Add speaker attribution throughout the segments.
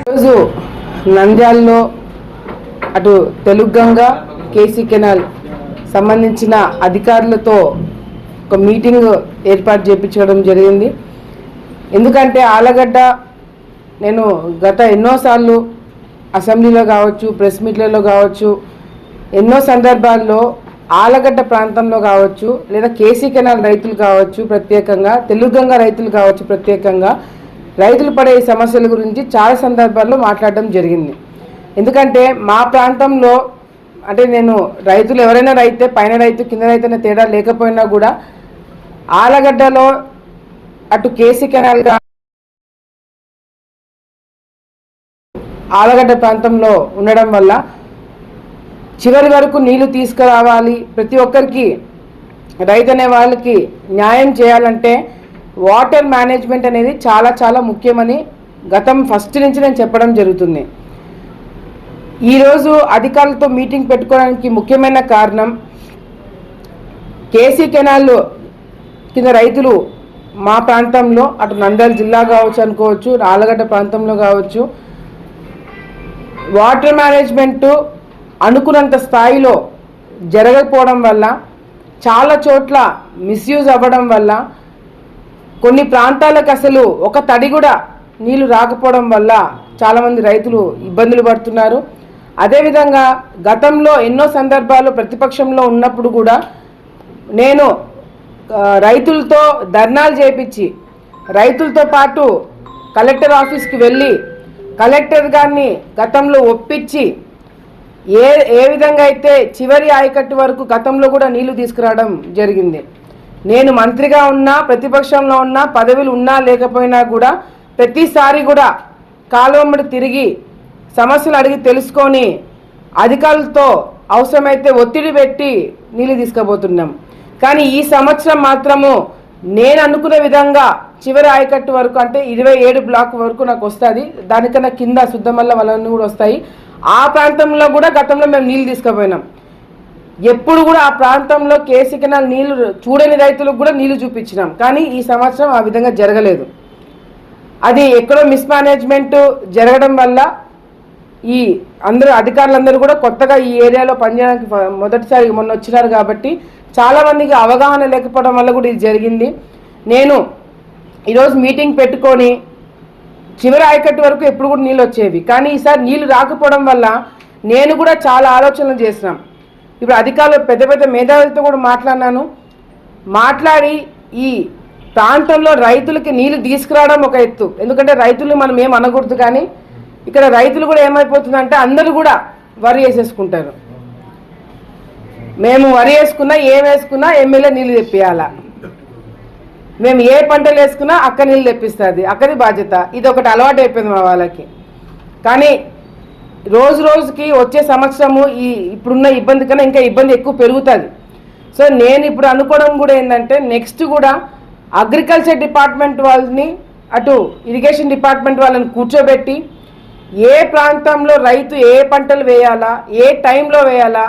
Speaker 1: ఈరోజు నంద్యాలలో అటు తెలుగంగ కేసీ కెనాల్ సంబంధించిన అధికారులతో ఒక మీటింగ్ ఏర్పాటు చేయించడం జరిగింది. ఎందుకంటే ఆలగడ్డ నేను గత ఎన్నోసార్లు అసెంబ్లీలో కావచ్చు ప్రెస్ మీట్లలో కావచ్చు ఎన్నో సందర్భాల్లో ఆలగడ్డ ప్రాంతంలో కావచ్చు లేదా కేసీ కెనాల్ రైతులు కావచ్చు ప్రత్యేకంగా తెలుగంగ రైతులు కావచ్చు ప్రత్యేకంగా రైతులు పడే సమస్యల గురించి చాలా సందర్భాల్లో మాట్లాడడం జరిగింది. ఎందుకంటే మా ప్రాంతంలో అంటే నేను రైతులు ఎవరైనా రైతే పైన రైతు కింద రైతు అనే తేడా లేకపోయినా కూడా ఆలగడ్డలో అటు కేసీ కెనాల్ ఆలగడ్డ ప్రాంతంలో ఉండడం వల్ల చివరి వరకు నీళ్ళు తీసుకురావాలి. ప్రతి ఒక్కరికి రైతు అనే వాళ్ళకి న్యాయం చేయాలంటే వాటర్ మేనేజ్మెంట్ అనేది చాలా చాలా ముఖ్యమని గతం ఫస్ట్ నుంచి నేను చెప్పడం జరుగుతుంది. ఈరోజు అధికారులతో మీటింగ్ పెట్టుకోవడానికి ముఖ్యమైన కారణం కేసీ కెనాల్ కింద రైతులు మా ప్రాంతంలో అటు నంద్యాల జిల్లా కావచ్చు అనుకోవచ్చు రాళ్ళగడ్డ ప్రాంతంలో కావచ్చు వాటర్ మేనేజ్మెంట్ అనుకున్నంత స్థాయిలో జరగకపోవడం వల్ల చాలా చోట్ల మిస్యూజ్ అవ్వడం వల్ల కొన్ని ప్రాంతాలకు అసలు ఒక తడి కూడా నీళ్ళు రాకపోవడం వల్ల చాలామంది రైతులు ఇబ్బందులు పడుతున్నారు. అదేవిధంగా గతంలో ఎన్నో సందర్భాలు ప్రతిపక్షంలో ఉన్నప్పుడు కూడా నేను రైతులతో ధర్నాలు చేపించి రైతులతో పాటు కలెక్టర్ ఆఫీస్కి వెళ్ళి కలెక్టర్ గారిని గతంలో ఒప్పించి ఏ ఏ విధంగా అయితే చివరి ఆయకట్టు వరకు గతంలో కూడా నీళ్ళు తీసుకురావడం జరిగింది. నేను మంత్రిగా ఉన్నా ప్రతిపక్షంలో ఉన్నా పదవులు ఉన్నా లేకపోయినా కూడా ప్రతిసారి కూడా కాలువమ్మడి తిరిగి సమస్యలు అడిగి తెలుసుకొని అధికారులతో అవసరమైతే ఒత్తిడి పెట్టి నీళ్ళు తీసుకుపోతున్నాం. కానీ ఈ సంవత్సరం మాత్రము నేను అనుకున్న విధంగా చివరి ఆయకట్టు వరకు అంటే ఇరవై ఏడు బ్లాక్ వరకు నాకు వస్తుంది. దానికన్నా కింద శుద్ధమల్ల వలన కూడా వస్తాయి. ఆ ప్రాంతంలో కూడా గతంలో మేము నీళ్ళు తీసుకుపోయినాం. ఎప్పుడు కూడా ఆ ప్రాంతంలో కేసీ కెనాల్ నీళ్ళు చూడని రైతులకు కూడా నీళ్ళు చూపించినాం. కానీ ఈ సంవత్సరం ఆ విధంగా జరగలేదు. అది ఎక్కడో మిస్మేనేజ్మెంట్ జరగడం వల్ల ఈ అందరూ అధికారులందరూ కూడా కొత్తగా ఈ ఏరియాలో పనిచేయడానికి మొదటిసారి మొన్న వచ్చినారు కాబట్టి చాలా మందికి అవగాహన లేకపోవడం వల్ల కూడా ఇది జరిగింది. నేను ఈరోజు మీటింగ్ పెట్టుకొని చివరి ఆయకట్టు వరకు ఎప్పుడు కూడా నీళ్ళు వచ్చేవి. కానీ ఈసారి నీళ్ళు రాకపోవడం వల్ల నేను కూడా చాలా ఆలోచనలు చేసినాం. ఇప్పుడు అధికారులు పెద్ద పెద్ద మేధావులతో కూడా మాట్లాడినాను. మాట్లాడి ఈ ప్రాంతంలో రైతులకి నీళ్ళు తీసుకురావడం ఒక ఎత్తు. ఎందుకంటే రైతులు మనం ఏం అనకూడదు కానీ ఇక్కడ రైతులు కూడా ఏమైపోతుందంటే అందరూ కూడా వరి వేసేసుకుంటారు. మేము వరి వేసుకున్నా ఏం వేసుకున్నా ఎమ్మెల్యే నీళ్ళు తెప్పియాలా? మేము ఏ పంటలు వేసుకున్నా అక్క నీళ్ళు తెప్పిస్తుంది. అక్కది బాధ్యత. ఇది ఒకటి అలవాటు అయిపోయింది మా వాళ్ళకి. కానీ రోజు రోజుకి వచ్చే సంవత్సరము ఈ ఇప్పుడున్న ఇబ్బంది కన్నా ఇంకా ఇబ్బంది ఎక్కువ పెరుగుతుంది. సో నేను ఇప్పుడు అనుకోవడం కూడా ఏంటంటే నెక్స్ట్ కూడా అగ్రికల్చర్ డిపార్ట్మెంట్ వాళ్ళని అటు ఇరిగేషన్ డిపార్ట్మెంట్ వాళ్ళని కూర్చోబెట్టి ఏ ప్రాంతంలో రైతు ఏ పంటలు వేయాలా ఏ టైంలో వేయాలా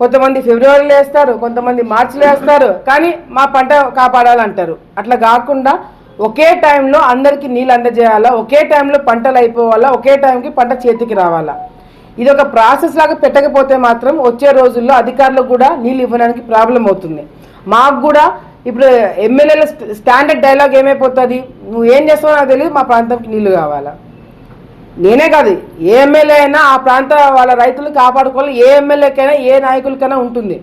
Speaker 1: కొంతమంది ఫిబ్రవరిలో వేస్తారు కొంతమంది మార్చిలో వేస్తారు. కానీ మా పంట కాపాడాలంటారు. అట్లా కాకుండా ఒకే టైంలో అందరికీ నీళ్ళు అందజేయాలా? ఒకే టైంలో పంటలు అయిపోవాలా? ఒకే టైంకి పంట చేతికి రావాలా? ఇది ఒక ప్రాసెస్ లాగా పెట్టకపోతే మాత్రం వచ్చే రోజుల్లో అధికారులకు కూడా నీళ్ళు ఇవ్వడానికి ప్రాబ్లం అవుతుంది. మాకు కూడా ఇప్పుడు ఎమ్మెల్యేల స్టాండర్డ్ డైలాగ్ ఏమైపోతుంది? నువ్వు ఏం చేస్తావో నాకు తెలియదు మా ప్రాంతంకి నీళ్ళు కావాలా? నేనే కాదు ఏ ఎమ్మెల్యే అయినా ఆ ప్రాంత వాళ్ళ రైతులు కాపాడుకోవాలి ఏ ఎమ్మెల్యేకైనా ఏ నాయకులకైనా ఉంటుంది.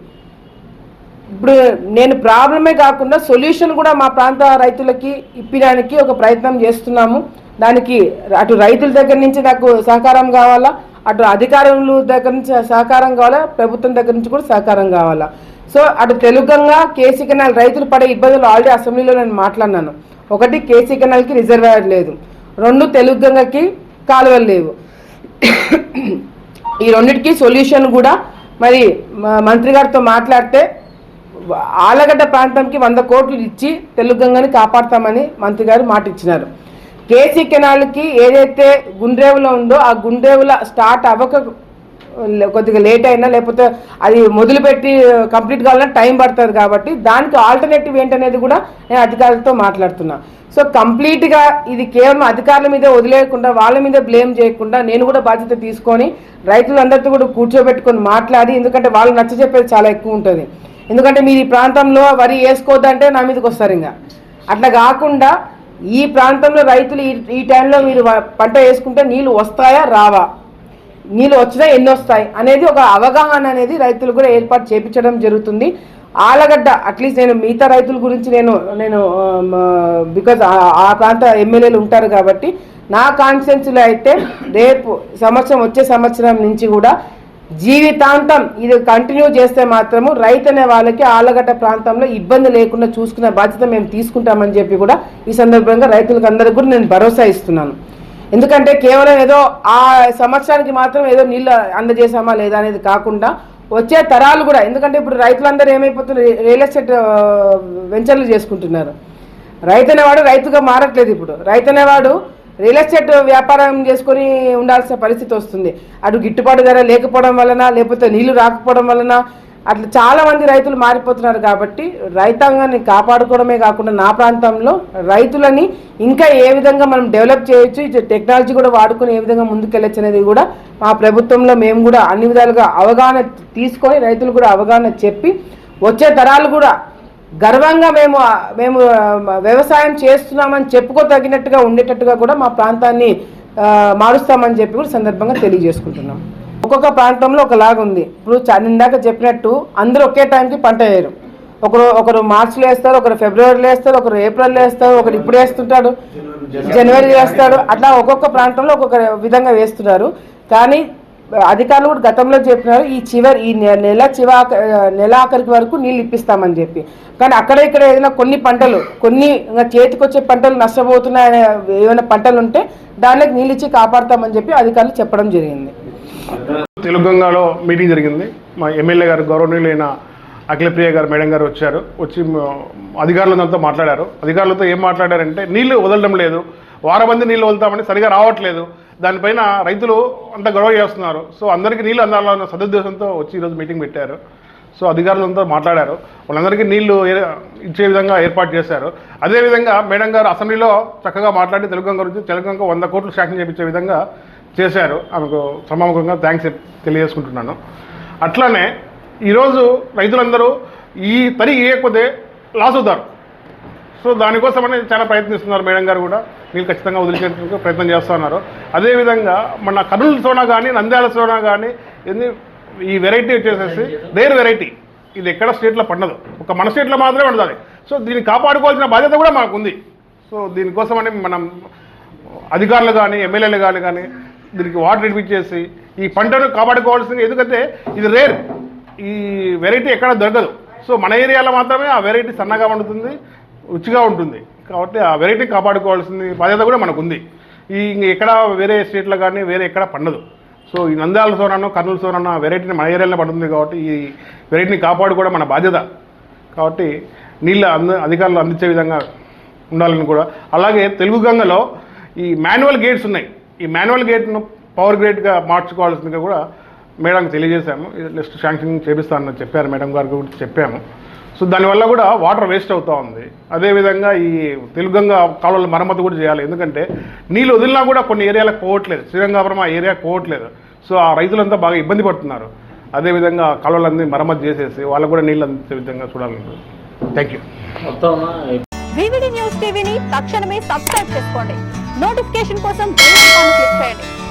Speaker 1: ఇప్పుడు నేను ప్రాబ్లమే కాకుండా సొల్యూషన్ కూడా మా ప్రాంత రైతులకి ఇప్పడానికి ఒక ప్రయత్నం చేస్తున్నాము. దానికి అటు రైతుల దగ్గర నుంచి నాకు సహకారం కావాలా అటు అధికారుల దగ్గర నుంచి సహకారం కావాలా ప్రభుత్వం దగ్గర నుంచి కూడా సహకారం కావాలా. సో అటు తెలుగంగా కేసీ కెనాల్ రైతులు పడే ఇబ్బందులు ఆల్రెడీ అసెంబ్లీలో నేను మాట్లాడినాను. ఒకటి కేసీ కెనాల్కి రిజర్వాయర్ లేదు. రెండు తెలుగంగకి కాలువలు లేవు. ఈ రెండింటికి సొల్యూషన్ కూడా మరి మంత్రి గారితో మాట్లాడితే ఆలగడ్డ ప్రాంతంకి వంద కోట్లు ఇచ్చి తెలుగంగని కాపాడతామని మంత్రి గారు మాట ఇచ్చినారు కేసీ కెనాల్కి ఏదైతే గుండ్రేవులో ఉందో ఆ గుండ్రేవుల స్టార్ట్ అవ్వక కొద్దిగా లేట్ అయినా లేకపోతే అది మొదలుపెట్టి కంప్లీట్ కావాలన్నా టైం పడుతుంది కాబట్టి దానికి ఆల్టర్నేటివ్ ఏంటనేది కూడా నేను అధికారులతో మాట్లాడుతున్నా. సో కంప్లీట్గా ఇది కేవలం అధికారుల మీద వదిలేయకుండా వాళ్ళ మీద బ్లేమ్ చేయకుండా నేను కూడా బాధ్యత తీసుకొని రైతులందరితో కూడా కూర్చోబెట్టుకొని మాట్లాడి ఎందుకంటే వాళ్ళు నచ్చ చెప్పేది చాలా ఎక్కువ ఉంటుంది. ఎందుకంటే మీరు ఈ ప్రాంతంలో వరి వేసుకోవద్దంటే నా మీదకి వస్తారు ఇంకా. అట్లా కాకుండా ఈ ప్రాంతంలో రైతులు ఈ ఈ టైంలో మీరు పంట వేసుకుంటే నీళ్ళు వస్తాయా రావా? నీళ్ళు వచ్చినా ఎన్ని వస్తాయి అనేది ఒక అవగాహన అనేది రైతులు కూడా ఏర్పాటు చేపించడం జరుగుతుంది. ఆలగడ్డ అట్లీస్ట్ నేను మిగతా రైతుల గురించి నేను నేను బికాజ్ ఆ ప్రాంత ఎమ్మెల్యేలు ఉంటారు కాబట్టి నా కాన్స్టిట్యున్సీలో అయితే రేపు సంవత్సరం వచ్చే సంవత్సరం నుంచి కూడా జీవితాంతం ఇది కంటిన్యూ చేస్తే మాత్రము రైతు అనే వాళ్ళకి ఆలగడ్డ ప్రాంతంలో ఇబ్బంది లేకుండా చూసుకునే బాధ్యత మేము తీసుకుంటామని చెప్పి కూడా ఈ సందర్భంగా రైతులకు అందరికీ కూడా నేను భరోసా ఇస్తున్నాను. ఎందుకంటే కేవలం ఏదో ఆ సంవత్సరానికి మాత్రం ఏదో నీళ్ళు అందజేసామా లేదా అనేది కాకుండా వచ్చే తరాలు కూడా ఎందుకంటే ఇప్పుడు రైతులందరూ ఏమైపోతున్నారు? రియల్ ఎస్టేట్ వెంచర్లు చేసుకుంటున్నారు. రైతు అనేవాడు రైతుగా మారట్లేదు ఇప్పుడు. రైతు అనేవాడు రియల్ ఎస్టేట్ వ్యాపారం చేసుకొని ఉండాల్సిన పరిస్థితి వస్తుంది. అటు గిట్టుబాటు ధర లేకపోవడం వలన లేకపోతే నీళ్ళు రాకపోవడం వలన అట్లా చాలా మంది రైతులు మారిపోతున్నారు కాబట్టి రైతాంగాన్ని కాపాడుకోవడమే కాకుండా నా ప్రాంతంలో రైతులని ఇంకా ఏ విధంగా మనం డెవలప్ చేయొచ్చు టెక్నాలజీ కూడా వాడుకొని ఏ విధంగా ముందుకెళ్ళచ్చు అనేది కూడా మా ప్రభుత్వంలో మేము కూడా అన్ని విధాలుగా అవగాహన తీసుకొని రైతులు కూడా అవగాహన చెప్పి వచ్చే తరాలు కూడా గర్వంగా మేము మేము వ్యవసాయం చేస్తున్నామని చెప్పుకోతగినట్టుగా ఉండేటట్టుగా కూడా మా ప్రాంతాన్ని మారుస్తామని చెప్పి కూడా సందర్భంగా తెలియజేసుకుంటున్నాం. ఒక్కొక్క ప్రాంతంలో ఒకలాగా ఉంది. ఇప్పుడు చ- ఇందాక చెప్పినట్టు అందరూ ఒకే టైంకి పంట వేయరు. ఒకరు ఒకరు మార్చిలో వేస్తారు ఒకరు ఫిబ్రవరిలో వేస్తారు ఒకరు ఏప్రిల్లో వేస్తారు ఒకరు ఇప్పుడు వేస్తుంటాడు జనవరిలో వేస్తాడు అట్లా ఒక్కొక్క ప్రాంతంలో ఒక్కొక్క విధంగా వేస్తున్నారు. కానీ అధికారులు కూడా గతంలో చెప్పినారు ఈ చివరి ఈ నె- నెల చివాక నెల ఆఖరికి వరకు నీళ్ళు ఇప్పిస్తామని చెప్పి. కానీ అక్కడ ఇక్కడ ఏదైనా కొన్ని పంటలు కొన్ని చేతికొచ్చే పంటలు నష్టపోతున్నాయనే ఏమైనా పంటలు ఉంటే దానికి నీళ్ళు ఇచ్చి కాపాడతామని చెప్పి అధికారులు చెప్పడం జరిగింది.
Speaker 2: తెలుగంగాలో మీటింగ్ జరిగింది. మా ఎమ్మెల్యే గారు గౌరవనీయులైన అఖిలప్రియ గారు మేడం గారు వచ్చారు. వచ్చి అధికారులతో అధికారులందరితో మాట్లాడారు. అధికారులతో ఏం మాట్లాడారంటే నీళ్ళు వదలడం లేదు. వారం మంది నీళ్ళు వదులుతామని సరిగా రావట్లేదు. దానిపైన రైతులు అంత గొడవ చేస్తున్నారు. సో అందరికీ నీళ్ళు అందాలన్న సదుద్దేశంతో వచ్చి ఈరోజు మీటింగ్ పెట్టారు. సో అధికారులంతా మాట్లాడారు. వాళ్ళందరికీ నీళ్ళు ఇచ్చే విధంగా ఏర్పాటు చేశారు. అదేవిధంగా మేడం గారు అసెంబ్లీలో చక్కగా మాట్లాడి తెలుగు గురించి తెలుగు వంద కోట్లు శాంక్షన్ చేయించే విధంగా చేశారు. ఆమెకు సమాముఖంగా థ్యాంక్స్ తెలియజేసుకుంటున్నాను. అట్లానే ఈరోజు రైతులందరూ ఈ తరి ఇవ్వకపోతే లాస్ అవుతారు. సో దానికోసమని చాలా ప్రయత్నిస్తున్నారు మేడం గారు కూడా. వీళ్ళు ఖచ్చితంగా వదిలిచేందుకు ప్రయత్నం చేస్తున్నారు అదేవిధంగా మన కర్నూలు సోనా కానీ నంద్యాల సోనా కానీ ఏంది ఈ వెరైటీ వచ్చేసేసి రేర్ వెరైటీ ఇది ఎక్కడ స్టేట్లో పండదు. ఒక మన స్టేట్లో మాత్రమే ఉండదు సో దీన్ని కాపాడుకోవాల్సిన బాధ్యత కూడా మాకుంది. సో దీనికోసమని మనం అధికారులు కానీ ఎమ్మెల్యేలు కానీ కానీ దీనికి వాటర్ ఇప్పించేసి ఈ పంటను కాపాడుకోవాల్సింది. ఎందుకంటే ఇది రేర్ ఈ వెరైటీ ఎక్కడ దొరకదు. సో మన ఏరియాలో మాత్రమే ఆ వెరైటీ సన్నగా వండుతుంది రుచిగా ఉంటుంది. కాబట్టి ఆ వెరైటీ కాపాడుకోవాల్సింది బాధ్యత కూడా మనకు ఉంది ఈ ఇంక ఎక్కడ వేరే స్టేట్లో కానీ వేరే ఎక్కడ పండదు. సో ఈ నంద్యాల సోనాను కర్నూలు సోనాను ఆ వెరైటీని మన ఏరియాలో పడుతుంది కాబట్టి ఈ వెరైటీని కాపాడుకోవడం మన బాధ్యత. కాబట్టి నీళ్ళ అంద అధికారులు అందించే విధంగా ఉండాలని కూడా. అలాగే తెలుగు గంగలో ఈ మాన్యువల్ గేట్స్ ఉన్నాయి. ఈ మాన్యువల్ గేట్ను పవర్ గ్రేడ్గా మార్చుకోవాల్సిందిగా కూడా మేడంకి తెలియజేశాము. నెక్స్ట్ లిస్ట్ శాంక్షన్ చేపిస్తానని చెప్పారు మేడం గారికి కూడా చెప్పాము. సో దానివల్ల కూడా వాటర్ వేస్ట్ అవుతూ ఉంది. అదేవిధంగా ఈ తెలుగంగా కాలువల మరమ్మతు కూడా చేయాలి. ఎందుకంటే నీళ్ళు వదిలినా కూడా కొన్ని ఏరియాలకు పోవట్లేదు. శ్రీరంగాపురం ఆ ఏరియా పోవట్లేదు. సో ఆ రైతులంతా బాగా ఇబ్బంది పడుతున్నారు. అదేవిధంగా కాలువలన్నీ మరమ్మతు చేసేసి వాళ్ళకు కూడా నీళ్ళు అందించే విధంగా చూడాలి థ్యాంక్ యూ
Speaker 3: న్యూస్ టీవీని తక్షణమే సబ్స్క్రైబ్ చేసుకోండి. నోటిఫికేషన్ కోసం క్లిక్ చేయండి.